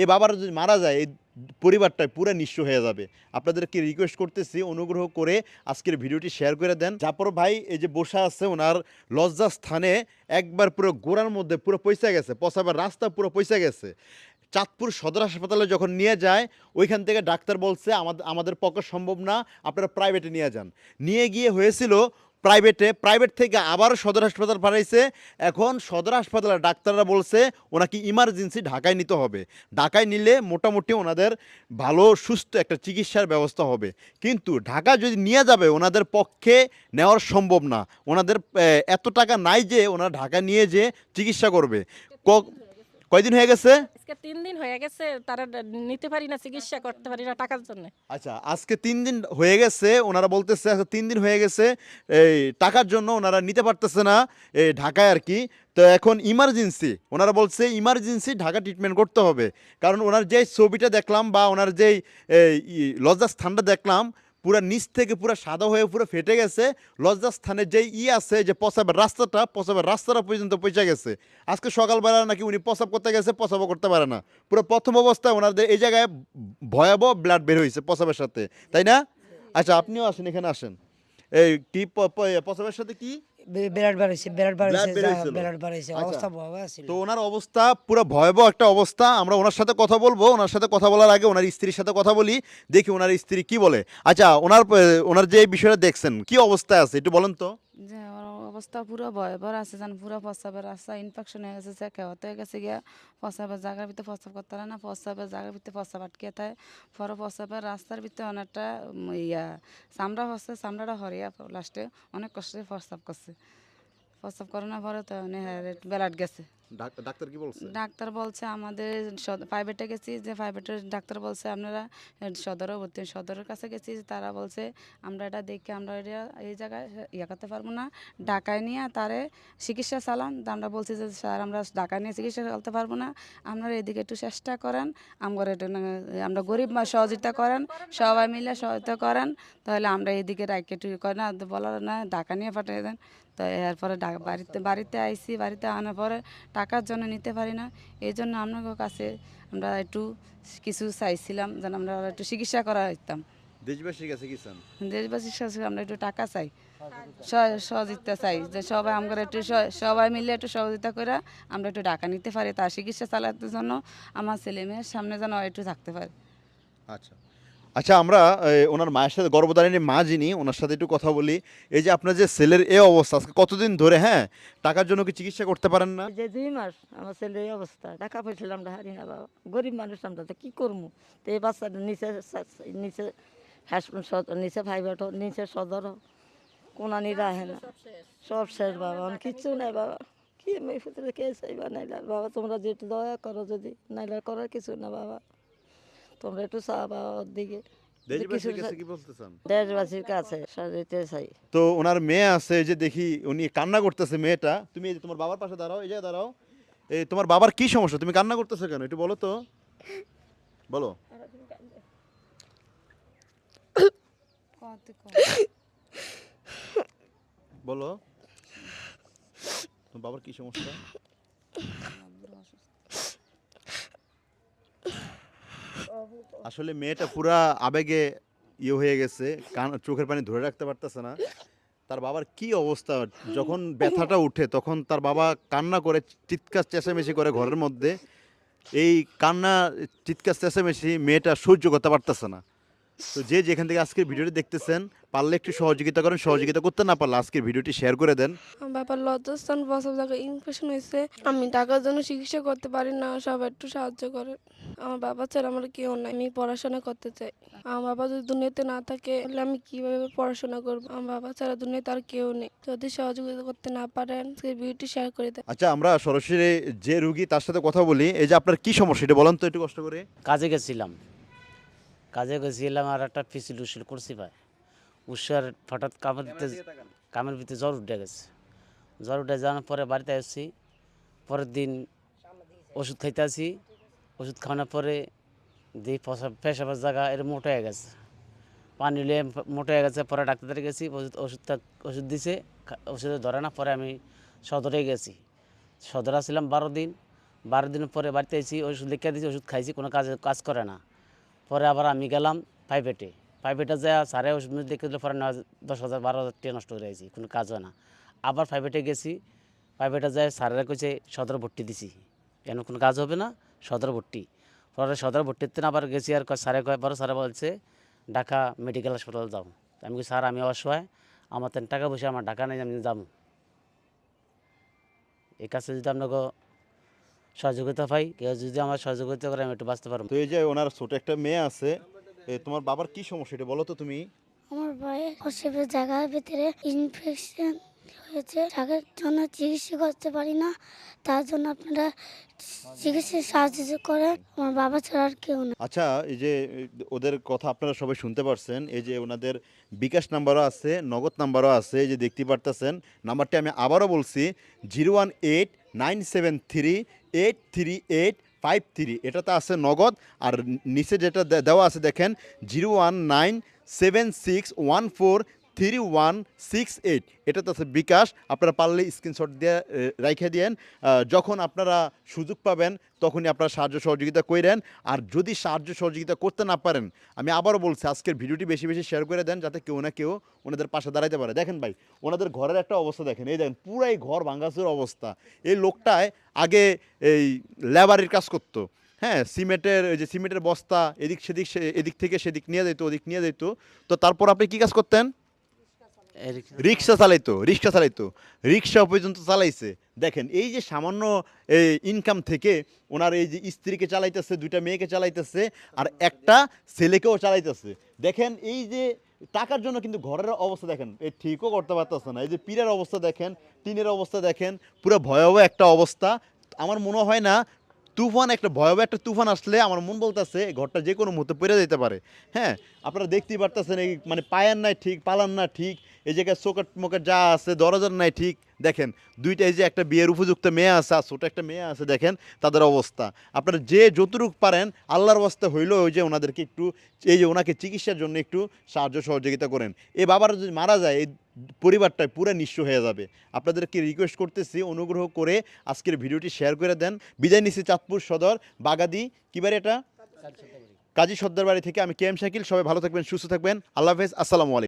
এই বাবার যদি মারা যায়, এই পরিবারটা পুরো নিঃস্ব হয়ে যাবে। আপনাদেরকে রিকোয়েস্ট করতেছি, অনুগ্রহ করে আজকের ভিডিওটি শেয়ার করে দেন। জাপর ভাই, এই যে বসা আছে, ওনার লজ্জা স্থানে একবার পুরো গোড়ার মধ্যে পুরো পয়সা গেছে, পচাবার রাস্তা পুরো পয়সা গেছে। চাঁদপুর সদর হাসপাতালে যখন নিয়ে যায়, ওইখান থেকে ডাক্তার বলছে আমাদের আমাদের পক্ষে সম্ভব না, আপনারা প্রাইভেটে নিয়ে যান। নিয়ে গিয়ে হয়েছিল প্রাইভেটে, প্রাইভেট থেকে আবার সদর হাসপাতাল পাঠাইছে। এখন সদর হাসপাতালের ডাক্তাররা বলছে, ওনাকে ইমার্জেন্সি ঢাকায় নিতে হবে। ঢাকায় নিলে মোটামুটি ওনাদের ভালো, সুস্থ একটা চিকিৎসার ব্যবস্থা হবে। কিন্তু ঢাকা যদি নিয়ে যাবে, ওনাদের পক্ষে নেওয়ার সম্ভব না। ওনাদের এত টাকা নাই যে ওনারা ঢাকা নিয়ে যে চিকিৎসা করবে। কয়দিন হয়ে গেছে? আজকে তিন দিন হয়ে গেছে তারা নিতে পারি না চিকিৎসা করতে পারি না টাকার জন্য। আচ্ছা আজকে তিন দিন হয়ে গেছে ওনারা বলতেছে আজকে তিন দিন হয়ে গেছে এই টাকার জন্য ওনারা নিতে পারতেছে না এই ঢাকায় আর কি। তো এখন ইমার্জেন্সি ওনারা বলছে ইমার্জেন্সি ঢাকা ট্রিটমেন্ট করতে হবে। কারণ ওনার যে ছবিটা দেখলাম বা ওনার যেই লজ্জাস্থানটা দেখলাম পুরা নিচ থেকে পুরা সাদা হয়ে পুরো ফেটে গেছে। লজ্জাস্থানে যে ই আছে, যে পচাবের রাস্তাটা পচাবের রাস্তাটা পর্যন্ত পৌঁছে গেছে। আজকে সকালবেলা নাকি উনি প্রসাব করতে গেছে প্রসাবও করতে পারে না। পুরো প্রথম অবস্থায় ওনাদের এই জায়গায় ভয়াবহ ব্লাড বের হয়েছে প্রসাবের সাথে। তাই না? আচ্ছা আপনিও আসেন, এখানে আসেন। এই কি প্রসাবের সাথে কি? বিরাট বাড়াইছে বিরাট বাড়াইছে বের যা, হয়েছিল? বিরাট বাড়াইছে আচ্ছা। অবস্থা ভয়াবহ ছিল তো ওনার অবস্থা পুরো ভয়াবহ একটা অবস্থা আমরা ওনার সাথে কথা বলব ওনার সাথে কথা বলার আগে ওনার স্ত্রীর সাথে কথা বলি দেখি ওনার স্ত্রী কি বলে আচ্ছা ওনার ওনার যে বিষয়টা দেখছেন কি অবস্থায় আছে একটু বলেন তো অবস্থা পুরো ভয়ভর আছে, যান পুরো প্রস্রাবের রাস্তা ইনফেকশন হয়ে গেছে হতে হয়ে গেছে গিয়া প্রস্রাবের জায়গার ভিতরে প্রস্রাব করতে পারে না, প্রস্রাবের জায়গার ভিতরে প্রস্রাব আটকে থাকে। পরে প্রস্রাবের রাস্তার ভিতরে অনেকটা ইয়া, চামড়া হচ্ছে চামড়াটা হরিয়া লাস্টে অনেক কষ্টে প্রস্রাব করছে। প্রস্রাব করানোর পরে তো অনেক বেলাট গেছে। ডাক্তার কি বলছে? ডাক্তার বলছে আমাদের প্রাইভেটে গেছি যে প্রাইভেটের ডাক্তার বলছে আপনারা সদরও ভর্তি সদরের কাছে গেছি তারা বলছে আমরা এটা দেখে আমরা এটা এই জায়গায় ইয়ে করতে পারব না, ঢাকায় নিয়ে তারে চিকিৎসা চালান। তা আমরা বলছি যে স্যার আমরা ঢাকায় নিয়ে চিকিৎসা চালাতে পারব না, আপনারা এদিকে একটু চেষ্টা করেন আমরা আমরা গরিব সহযোগিতা করেন, সবাই মিলে সহযোগিতা করেন, তাহলে আমরা এদিকে রাখকে একটু ইয়ে করে না, বলার না, ঢাকা নিয়ে পাঠিয়ে দেন। তো এরপরে বাড়িতে বাড়িতে আইসি বাড়িতে আনার পরে টাকার জন্য নিতে পারি না। এই জন্য আপনাদের কাছে আমরা একটু কিছু চাইছিলাম যেন আমরা একটু চিকিৎসা করা হইতাম। দেশবাসীর কাছে কি চান? দেশবাসীর কাছে আমরা একটু টাকা চাই। সহ- সহযোগিতা চাই যে সবাই আমরা একটু সবাই মিলে একটু সহযোগিতা করে আমরা একটু টাকা নিতে পারি তার চিকিৎসা চালাতে জন্য আমার ছেলে মেয়ের সামনে যেন একটু থাকতে পারে। আচ্ছা। আচ্ছা আমরা ওনার মায়ের সাথে গর্ভধারিণী মা যিনি, ওনার সাথে একটু কথা বলি। এই যে আপনার যে ছেলের এই অবস্থা, আজকে কতদিন ধরে হ্যাঁ? টাকার জন্য কি চিকিৎসা করতে পারেন না? যে দুই মাস আমার ছেলের এই অবস্থা। টাকা পয়সা আমরা হারি না বাবা গরিব মানুষ আমরা তো কী করব? তো এই বাচ্চাটা নিচে নিচে হাসপাতাল নিচে হোক নিচে সদর হোক কোনানি রাহে না। সব শেষ বাবা আমার কিচ্ছু নাই বাবা। কি আমি এই ভিতরে কে চাইবা নাইলে আর বাবা তোমরা যেটু দয়া করো যদি, নাইলে আর করার কিছু না বাবা। তোমরা একটু চা ওর দিকে দেশবাসীর কাছে কি বলতে চান দেশবাসীর কাছে সাজাইতে চাই। তো ওনার মেয়ে আছে যে দেখি উনি কান্না করতেছে মেয়েটা। তুমি তোমার বাবার পাশে দাঁড়াও এই জায়গায় দাঁড়াও। এই তোমার বাবার কি সমস্যা? তুমি কান্না করতেছো কেন? একটু বলো তো। বলো। বলো। তোমার বাবার কি সমস্যা? আসলে মেয়েটা পুরা আবেগে ইয়ে হয়ে গেছে, কান চোখের পানি ধরে রাখতে পারতেছে না। তার বাবার কি অবস্থা? যখন ব্যথাটা উঠে, তখন তার বাবা কান্না করে চিৎকার, চেঁচামেচি করে ঘরের মধ্যে। এই কান্না, চিৎকার, চেঁচামেচি মেয়েটা সহ্য করতে পারতেছে না। তো যে যেখান থেকে আজকের ভিডিওটি দেখতেছেন পারলে একটু সহযোগিতা করেন সহযোগিতা করতে না পারলে আজকের ভিডিওটি শেয়ার করে দেন। আমার বাবার লজ্জাস্থান প্রসব জায়গায় ইনফেকশন হয়েছে। আমি টাকার জন্য চিকিৎসা করতে পারি না সবাই একটু সাহায্য করে। আমার বাবা ছাড়া আমার কেউ নাই আমি পড়াশোনা করতে চাই। আমার বাবা যদি দুনিয়াতে না থাকে তাহলে আমি কীভাবে পড়াশোনা করব? আমার বাবা ছাড়া দুনিয়াতে আর কেউ নেই। যদি সহযোগিতা করতে না পারেন সেই ভিডিওটি শেয়ার করে দেন। আচ্ছা আমরা সরাসরি যে রুগী তার সাথে কথা বলি। এই যে আপনার কি সমস্যা এটা বলেন তো একটু কষ্ট করে। কাজে গেছিলাম। কাজে গেছিলাম আর একটা ফিসিল উসিল করছি ভাই। উষার হঠাৎ কামের ভিতরে কামের ভিতরে জ্বর উঠে গেছে। জ্বর উঠে যাওয়ার পরে বাড়িতে আসছি। পরের দিন ওষুধ খাইতে আসি। ওষুধ খাওয়ানোর পরে দিই পেশাব পেশাবের জায়গা এর মোটা হয়ে গেছে। পানি নিয়ে মোটা হয়ে গেছে পরে ডাক্তারের গেছি ওষুধ ওষুধটা ওষুধ দিছে ওষুধে ধরে না পরে আমি সদরে গেছি। সদরে আসছিলাম বারো দিন। বারো দিন পরে বাড়িতে এসেছি ওষুধ লিখে দিয়েছি ওষুধ খাইছি কোনো কাজে কাজ করে না। পরে আবার আমি গেলাম প্রাইভেটে প্রাইভেটে যা সারে ওষুধ লিখে দিলে, পরে নয় দশ হাজার, বারো হাজার টাকা নষ্ট করে আছি কোনো কাজ হয় না। আবার প্রাইভেটে গেছি প্রাইভেটে যায়, স্যারেরা কইছে, সদর ভর্তি দিছি। এমন কোনো কাজ হবে না? সদর ভর্তি। পরে সদর ভর্তিতে আবার গেছি আর কয়, স্যারে কয়, বড় স্যারে বলছে, ঢাকা মেডিকেল হাসপাতাল যাও। আমি কই স্যার, আমি অসহায়, আমার তেন টাকা পয়সা, আমার ঢাকা নেই, আমি যাব। এই কাছে যদি আপনাকে সহযোগিতা পাই কেউ যদি আমার সহযোগিতা করে আমি একটু বাঁচতে পারব। তো এই যে ওনার ছোট একটা মেয়ে আছে এ, তোমার বাবার কি সমস্যা এটা বলো তো তুমি? আমার ভাইয়ের জায়গার ভিতরে ইনফেকশন হয়েছে। যার জন্য চিকিৎসা করতে পারি না তার জন্য আপনারা চিকিৎসা সাহায্য করেন আমার বাবা ছাড়া আর কেউ না। আচ্ছা এই যে এ, ওদের কথা আপনারা সবাই শুনতে পারছেন এই যে ওনাদের বিকাশ নাম্বারও আছে নগদ নাম্বারও আছে এই যে দেখতে পারতেছেন নাম্বারটি আমি আবারও বলছি zero one eight nine seven three eight three eight five three. এটাতে আছে নগদ। আর নিচে যেটা দেওয়া আছে দেখেন, zero one nine seven six one four three one six eight এটাতে আছে বিকাশ। আপনারা পারলে স্ক্রিনশট দিয়ে রাইখে দিয়েন। যখন আপনারা সুযোগ পাবেন, তখনই আপনারা সাহায্য সহযোগিতা করেন আর যদি সাহায্য সহযোগিতা করতে না পারেন, আমি আবারও বলছি, আজকের ভিডিওটি বেশি বেশি শেয়ার করে দেন, যাতে কেউ না কেউ ওনাদের পাশে দাঁড়াইতে পারে। দেখেন ভাই, ওনাদের ঘরের একটা অবস্থা দেখেন। এই দেখেন, পুরাই ঘর ভাঙ্গাচুর অবস্থা। এই লোকটায় আগে এই লেবারের কাজ করতো। হ্যাঁ সিমেন্টের যে সিমেন্টের বস্তা, এদিক সেদিক এদিক থেকে সেদিক নিয়ে যেত ওদিক নিয়ে যেত তো তারপর আপনি কী কাজ করতেন? রিক্সা চালাইতো রিক্সা চালাইতো। রিক্সা পর্যন্ত চালাইছে। দেখেন, এই যে সামান্য, এই ইনকাম থেকে ওনার এই যে স্ত্রীকে চালাইতেছে, দুইটা মেয়েকে চালাইতেছে, আর একটা ছেলেকেও চালাইতেছে। দেখেন, এই যে টাকার জন্য কিন্তু ঘরের অবস্থা দেখেন এই ঠিকও করতে পারতেছে না। এই যে পীরের অবস্থা দেখেন, টিনের অবস্থা দেখেন, পুরো ভয়াবহ একটা অবস্থা। আমার মনে হয় না তুফান, একটা ভয়াবহ একটা তুফান আসলে আমার মন বলতেছে ঘরটা যে কোনো মুহূর্তে পড়ে যেতে পারে। হ্যাঁ আপনারা দেখতেই পারতেছেন এই মানে পায়ার নাই ঠিক, পালান না ঠিক, এই জায়গায় চোকাট মোকাট যা আছে, দরজার নাই ঠিক। দেখেন, দুইটা এই যে একটা বিয়ের উপযুক্ত মেয়ে আছে আর ছোটো একটা মেয়ে আছে, দেখেন তাদের অবস্থা। আপনারা যে যতটুকু পারেন, আল্লাহর অবস্থা হইল ওই যে ওনাদেরকে একটু, এই যে ওনাকে চিকিৎসার জন্য একটু সাহায্য সহযোগিতা করেন। এই বাবার যদি মারা যায়, এই পরিবারটাই পুরো নিঃস্ব হয়ে যাবে। আপনাদেরকে রিকোয়েস্ট করতেছি অনুগ্রহ করে আজকের ভিডিওটি শেয়ার করে দেন। বিদায় নিচ্ছি চাঁদপুর সদর বাগাদি কী বারে এটা? কাজী সর্দার বাড়ি থেকে আমি কে এম শাকিল সবাই ভালো থাকবেন সুস্থ থাকবেন। আল্লাহ হাফেজ আসসালামু আলাইকুম।